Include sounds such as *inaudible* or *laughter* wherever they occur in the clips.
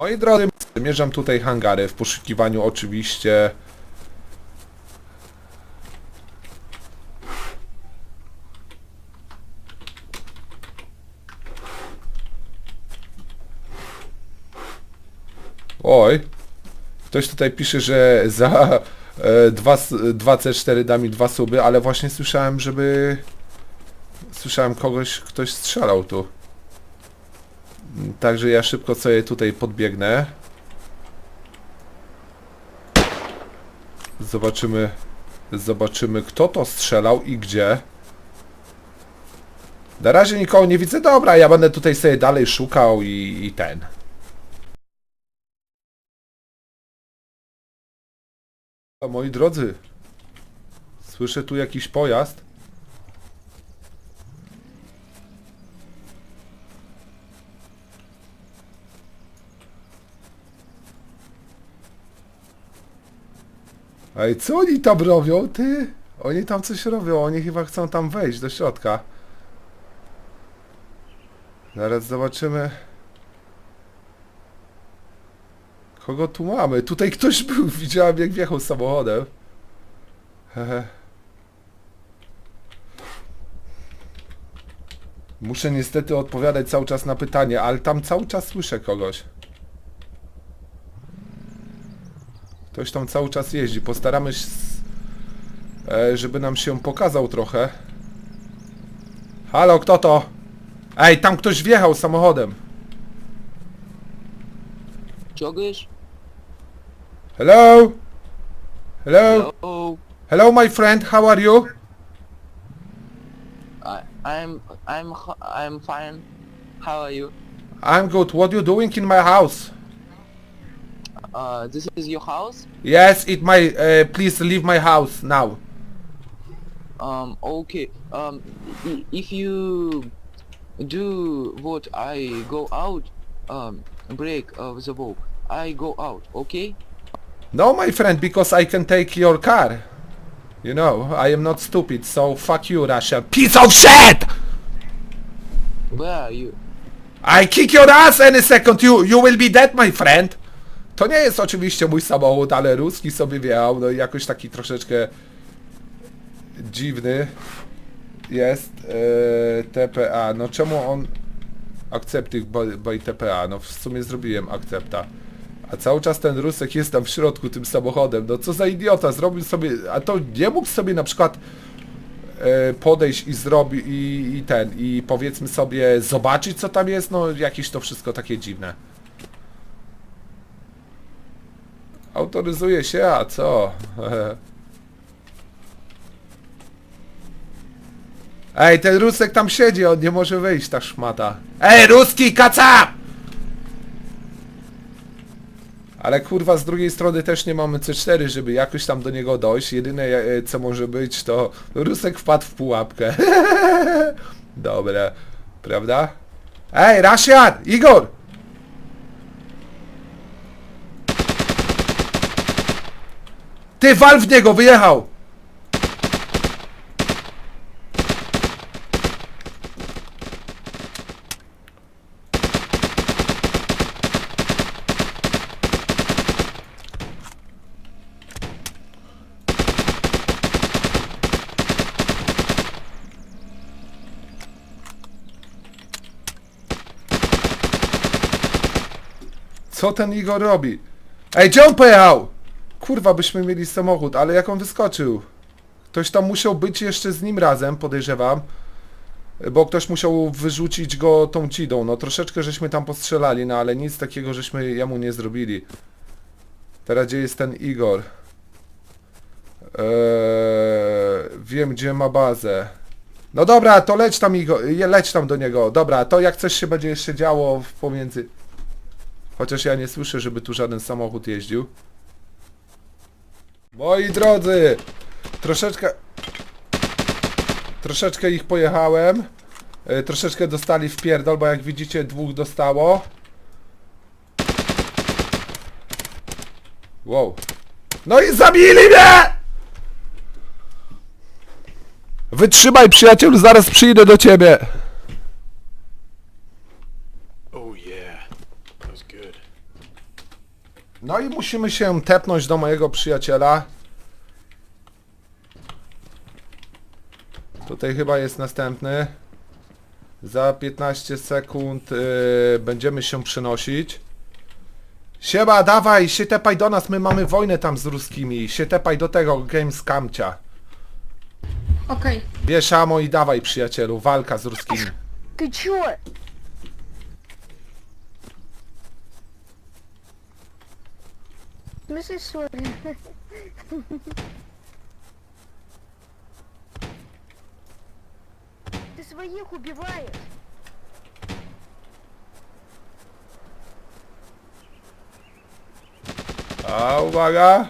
Moi drodzy, zmierzam tutaj hangary w poszukiwaniu oczywiście Oj, ktoś tutaj pisze, że za e, dwa s- 2C4 da mi dwa suby, ale właśnie słyszałem, żeby słyszałem kogoś, ktoś strzelał tu. Także ja szybko sobie tutaj podbiegnę. Zobaczymy, zobaczymy kto to strzelał i gdzie. Na razie nikogo nie widzę. Dobra, ja będę tutaj sobie dalej szukał i, i ten. A moi drodzy, słyszę tu jakiś pojazd. Ej, co oni tam robią, ty? Oni tam coś robią, oni chyba chcą tam wejść do środka. Zaraz zobaczymy. Kogo tu mamy? Tutaj ktoś był, *laughs* widziałem jak wjechał samochodem. Hehe. Muszę niestety odpowiadać cały czas na pytanie, ale tam cały czas słyszę kogoś. Ktoś tam cały czas jeździ. Postaramy się, e, żeby nam się pokazał trochę. Halo, kto to? Ej, tam ktoś wjechał samochodem. Jogish? Hello? Hello? Hello. Hello, my friend. How are you? I, I'm I'm I'm fine. How are you? I'm good. What you doing in my house? Uh, this is your house? Yes, it my. Uh, please leave my house now. Um, okay. Um, if you do what I go out, um, break of the book, I go out. Okay? No, my friend, because I can take your car. You know, I am not stupid, so fuck you, Russia. Piece of shit! Where are you? I kick your ass any second, you, you will be dead, my friend. To nie jest oczywiście mój samochód, ale ruski sobie wjechał, no i jakoś taki troszeczkę dziwny jest e, TPA. No czemu on akcepty by, by TPA? No w sumie zrobiłem akcepta. A cały czas ten Rusek jest tam w środku tym samochodem. No co za idiota, zrobił sobie, a to nie mógł sobie na przykład e, podejść i zrobić i, i ten, i powiedzmy sobie zobaczyć co tam jest, no jakieś to wszystko takie dziwne. Autoryzuje się, a co? *laughs* Ej, ten Rusek tam siedzi, on nie może wyjść, ta szmata. Ej, Ruski, kaca! Ale kurwa, z drugiej strony też nie mamy C4, żeby jakoś tam do niego dojść. Jedyne e, co może być to Rusek wpadł w pułapkę. *laughs* Dobra, prawda? Ej, Rasian! Igor! Ty wal w niego, wyjechał! Co ten Igor robi? Ej, gdzie on pojechał? Kurwa, byśmy mieli samochód, ale jak on wyskoczył? Ktoś tam musiał być jeszcze z nim razem, podejrzewam. Bo ktoś musiał wyrzucić go tą cidą. No troszeczkę żeśmy tam postrzelali, no ale nic takiego żeśmy jemu nie zrobili. Teraz gdzie jest ten Igor? Eee, wiem gdzie ma bazę. No dobra, to leć tam Igor, leć tam do niego. Dobra, to jak coś się będzie jeszcze działo pomiędzy... Chociaż ja nie słyszę, żeby tu żaden samochód jeździł. Moi drodzy, troszeczkę... Troszeczkę ich pojechałem. E, Troszeczkę dostali w pierdol, bo jak widzicie dwóch dostało. Wow. No i zabili mnie! Wytrzymaj przyjacielu, zaraz przyjdę do ciebie. Oh yeah, that was good. No i musimy się tepnąć do mojego przyjaciela. Tutaj chyba jest następny. Za 15 sekund yy, będziemy się przenosić. Siema, dawaj, się tepaj do nas, my mamy wojnę tam z ruskimi. Się tepaj do tego Gamescamcia. Okej. Bierz amo i dawaj przyjacielu, walka z ruskimi. Ты чё? В смысле сори? Ты своих убиваешь? A uwaga!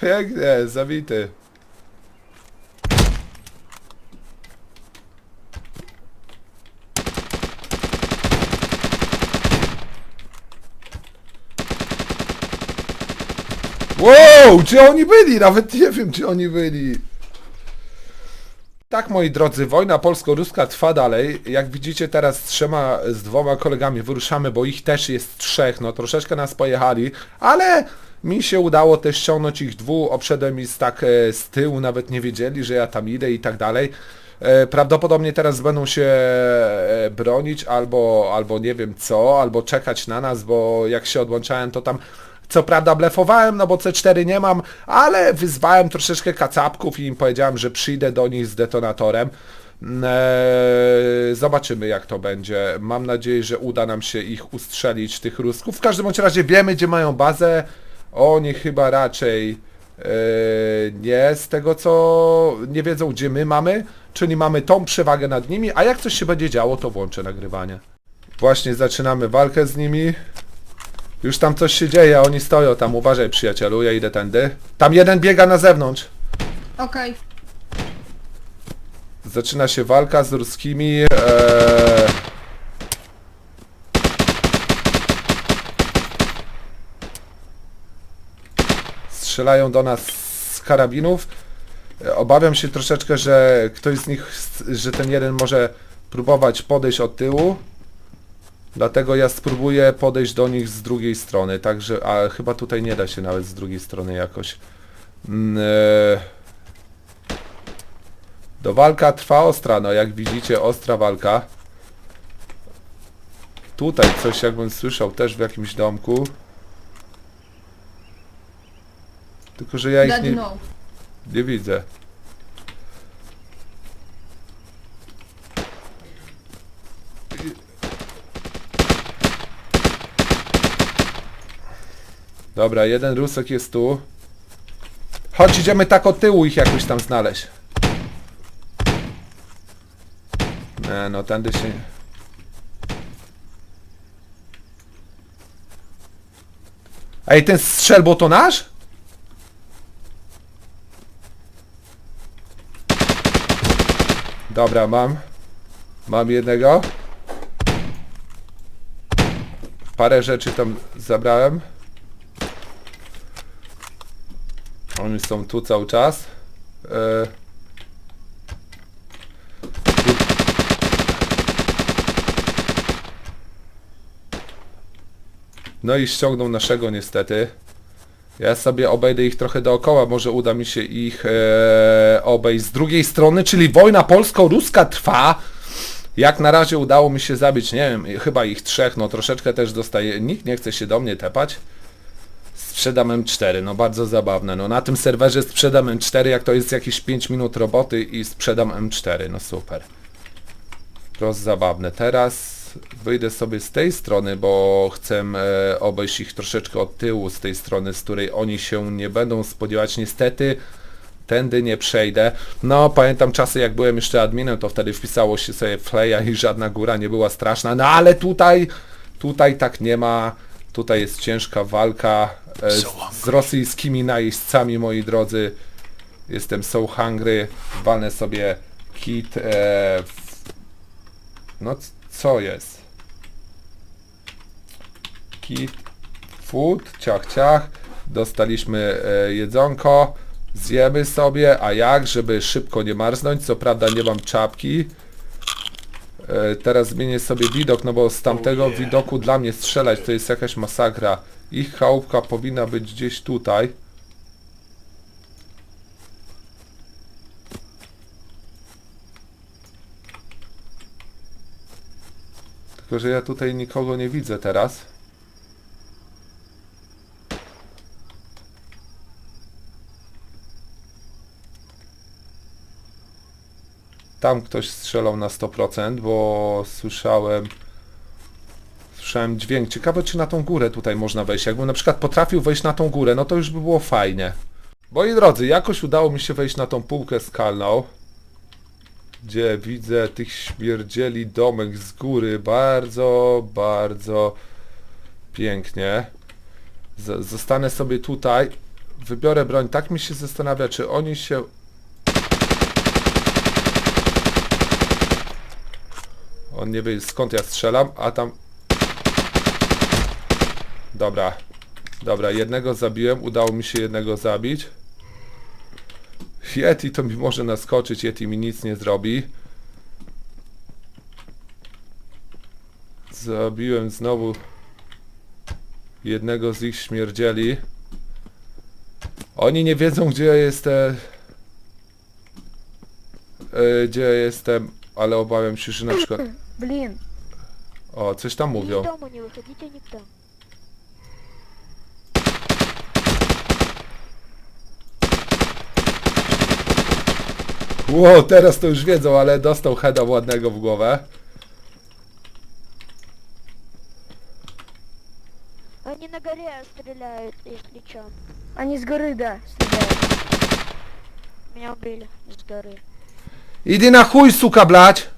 Pięknie, zabity. Wow, gdzie oni byli? Nawet nie wiem, gdzie oni byli. Tak, moi drodzy, wojna polsko-ruska trwa dalej. Jak widzicie teraz z trzema, z dwoma kolegami wyruszamy, bo ich też jest trzech, no troszeczkę nas pojechali, ale mi się udało też ściągnąć ich dwóch, obszedłem ich tak e, z tyłu, nawet nie wiedzieli, że ja tam idę i tak dalej. E, Prawdopodobnie teraz będą się e, bronić albo, albo nie wiem co, albo czekać na nas, bo jak się odłączałem to tam co prawda blefowałem, no bo C4 nie mam, ale wyzwałem troszeczkę kacapków i im powiedziałem, że przyjdę do nich z detonatorem. Eee, zobaczymy jak to będzie. Mam nadzieję, że uda nam się ich ustrzelić, tych Rusków. W każdym bądź razie wiemy, gdzie mają bazę. Oni chyba raczej eee, nie, z tego co nie wiedzą, gdzie my mamy. Czyli mamy tą przewagę nad nimi, a jak coś się będzie działo, to włączę nagrywanie. Właśnie zaczynamy walkę z nimi. Już tam coś się dzieje, oni stoją tam, uważaj przyjacielu, ja idę tędy. Tam jeden biega na zewnątrz. Okej. Zaczyna się walka z ruskimi. Eee... Strzelają do nas z karabinów. E, Obawiam się troszeczkę, że ktoś z nich, że ten jeden może próbować podejść od tyłu. Dlatego ja spróbuję podejść do nich z drugiej strony, także, a chyba tutaj nie da się nawet z drugiej strony jakoś. Mm, eee... Do walka trwa ostra, no jak widzicie ostra walka. Tutaj coś jakbym słyszał też w jakimś domku. Tylko, że ja ich nie, nie widzę. Dobra, jeden rusek jest tu. Chodź, idziemy tak od tyłu ich jakoś tam znaleźć. Nie, no tędy się... Ej, ten strzelbo to nasz? Dobra, mam. Mam jednego. Parę rzeczy tam zabrałem. Oni są tu cały czas. E... No i ściągnął naszego niestety. Ja sobie obejdę ich trochę dookoła, może uda mi się ich e, obejść z drugiej strony, czyli wojna polsko-ruska trwa. Jak na razie udało mi się zabić, nie wiem, chyba ich trzech, no troszeczkę też dostaję, nikt nie chce się do mnie tepać. Sprzedam M4, no bardzo zabawne, no na tym serwerze sprzedam M4, jak to jest jakieś 5 minut roboty i sprzedam M4, no super. Prost zabawne. Teraz wyjdę sobie z tej strony, bo chcę e, obejść ich troszeczkę od tyłu, z tej strony, z której oni się nie będą spodziewać. Niestety tędy nie przejdę. No, pamiętam czasy, jak byłem jeszcze adminem, to wtedy wpisało się sobie fleja i żadna góra nie była straszna. No ale tutaj, tutaj tak nie ma. Tutaj jest ciężka walka z, z rosyjskimi najeźdźcami, moi drodzy. Jestem so hungry. Walnę sobie kit. E, w... No co jest? Kit food, ciach ciach. Dostaliśmy e, jedzonko. Zjemy sobie, a jak, żeby szybko nie marznąć. Co prawda nie mam czapki. E, teraz zmienię sobie widok, no bo z tamtego widoku dla mnie strzelać to jest jakaś masakra. Ich chałupka powinna być gdzieś tutaj. Tylko, że ja tutaj nikogo nie widzę teraz. Tam ktoś strzelał na 100%, bo słyszałem słyszałem dźwięk. Ciekawe czy na tą górę tutaj można wejść. Jakbym na przykład potrafił wejść na tą górę, no to już by było fajnie. Moi drodzy, jakoś udało mi się wejść na tą półkę skalną, gdzie widzę tych śmierdzieli domek z góry. Bardzo, bardzo pięknie. Z zostanę sobie tutaj. Wybiorę broń. Tak mi się zastanawia, czy oni się On nie wie skąd ja strzelam, a tam... Dobra. Dobra, jednego zabiłem, udało mi się jednego zabić. Yeti to mi może naskoczyć, Yeti mi nic nie zrobi. Zabiłem znowu jednego z ich śmierdzieli. Oni nie wiedzą gdzie ja jestem. e, Gdzie ja jestem, ale obawiam się, że na przykład... Блин. O, coś tam Из mówią. дома не выходите никто. Ło, teraz to już wiedzą, ale dostał heada ładnego w głowę. Они на горе стреляют, если чё. Они с горы, да, стреляют. Меня убили с горы. Idy na chuj, suka blać!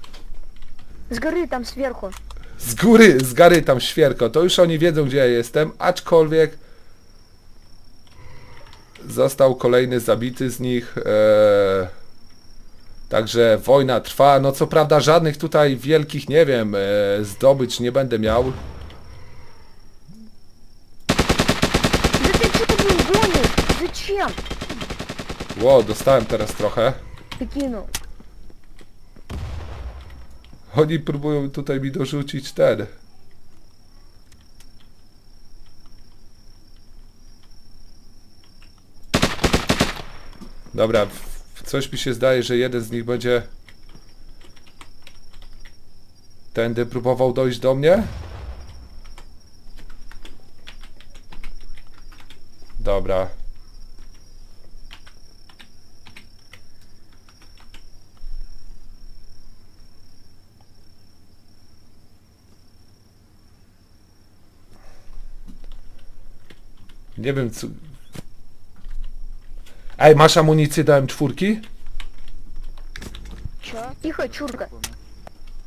С горы там сверху. Z góry, z gary tam świerko. To już oni wiedzą, gdzie ja jestem, aczkolwiek został kolejny zabity z nich. Eee, także wojna trwa. No co prawda żadnych tutaj wielkich, nie wiem, e, zdobyć nie będę miał. Да ты что блин, гонишь? Зачем? Ło, dostałem teraz trochę. Ты кинул. Oni próbują tutaj mi dorzucić ten. Dobra, w- coś mi się zdaje, że jeden z nich będzie tędy próbował dojść do mnie. Dobra. Nie wiem co... Ej, masz amunicję Dałem M4? Co? Cicho, ciurka.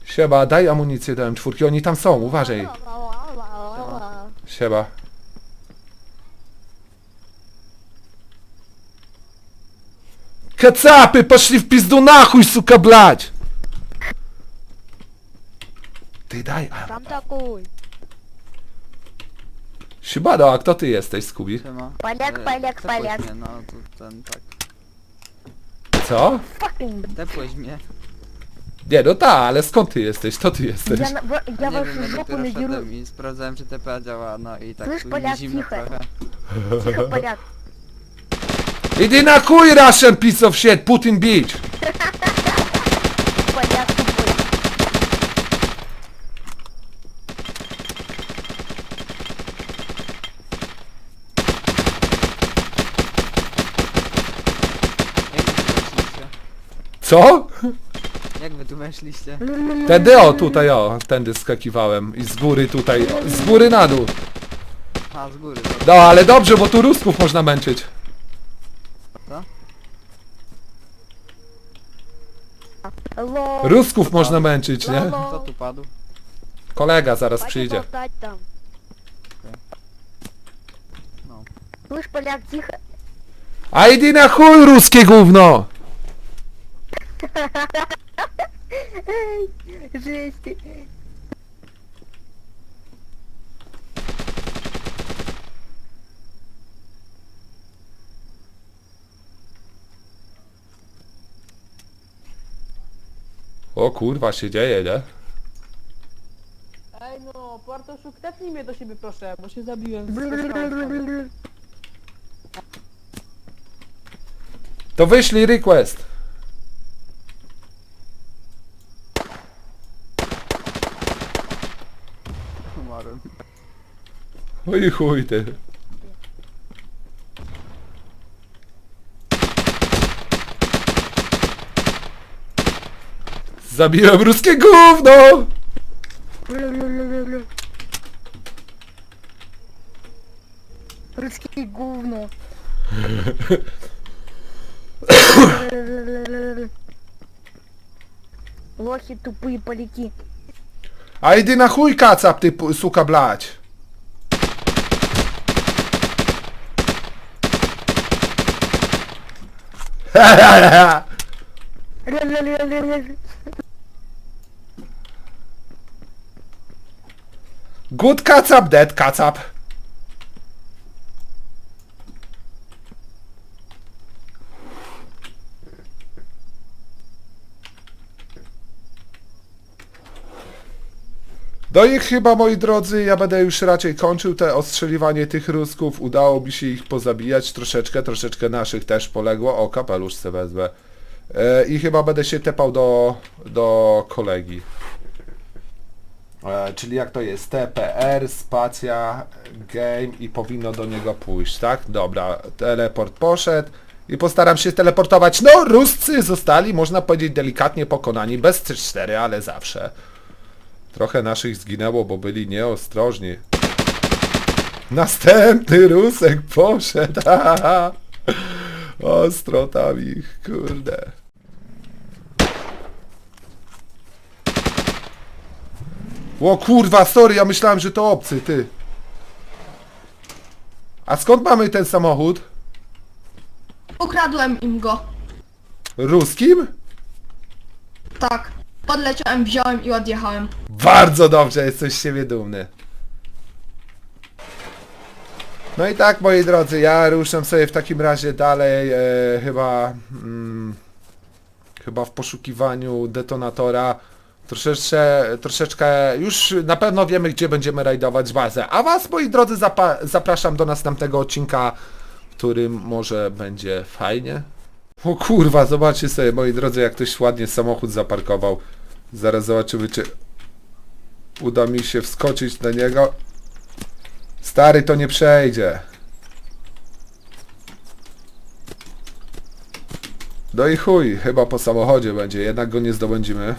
Sieba, daj amunicję dałem M4, oni tam są, uważaj. Sieba. Kacapy, poszli w pizdu na suka blać! Ty daj, a, Tam takuj. Szybano, a kto ty jesteś, Skubi? Siema. Paliak, paliak, paliak. No to ten tak. Co? Fucking. Tepłeś mnie. Nie, no ta, ale skąd ty jesteś? kto ty jesteś? Ja, na- bo- ja nie wiem, no, i sprawdzałem czy TPA działa, no i tak Słyszysz, tu Polak, zimno cicho. trochę. Cicho, paliak. Idy na chuj, Russian piece of shit, Putin bitch! *laughs* Co? Jak wy tu weszliście? Tędy, o, tutaj, o, tędy skakiwałem. I z góry tutaj, o, z góry na dół. A, z góry, dobra. No, ale dobrze, bo tu Rusków można męczyć. Алло. Rusków można męczyć, nie? Kto Алло. tu padł? Kolega zaraz Хватит przyjdzie. болтать там. No. Слышь, поляк, тихо. A idy na chuj, ruskie gówno! Эй, Жесть. O kurwa, się dzieje, nie? Ej no, Bartoszu, Tepnij mnie do siebie proszę, bo się zabiłem z koszmarem. To wyślij request. Umarłem. Oj chuj ty. Zabiłem ruskie gówno! Русские говно. *laughs* Лохи тупые поляки. A idy na chuj kacap ty pu- suka blać. Good kacap, dead kacap. No i chyba, moi drodzy, ja będę już raczej kończył te ostrzeliwanie tych rusków. Udało mi się ich pozabijać troszeczkę, troszeczkę naszych też poległo. O, kapelusz se wezmę. E, I chyba będę się tepał do, do kolegi. E, czyli jak to jest? TPR, spacja, game i powinno do niego pójść, tak? Dobra, teleport poszedł i postaram się teleportować. No, Ruscy zostali, można powiedzieć, delikatnie pokonani, bez 3-4, ale zawsze. Trochę naszych zginęło, bo byli nieostrożni. Następny Rusek poszedł. *laughs* Ostro tam ich, kurde. O kurwa, sorry, ja myślałem, że to obcy, ty. A skąd mamy ten samochód? Ukradłem im go. Ruskim? Tak. Podleciałem, wziąłem i odjechałem. Bardzo dobrze, jesteś z siebie dumny. No i tak, moi drodzy, ja ruszam sobie w takim razie dalej, e, chyba, mm, chyba w poszukiwaniu detonatora. Troszeczkę, troszeczkę, już na pewno wiemy, gdzie będziemy rajdować bazę. A was, moi drodzy, zapraszam do następnego odcinka, w którym może będzie fajnie. O kurwa, zobaczcie sobie, moi drodzy, jak ktoś ładnie samochód zaparkował. Zaraz zobaczymy, czy uda mi się wskoczyć na niego. Stary, to nie przejdzie. No i chuj, chyba po samochodzie będzie, jednak go nie zdobędziemy.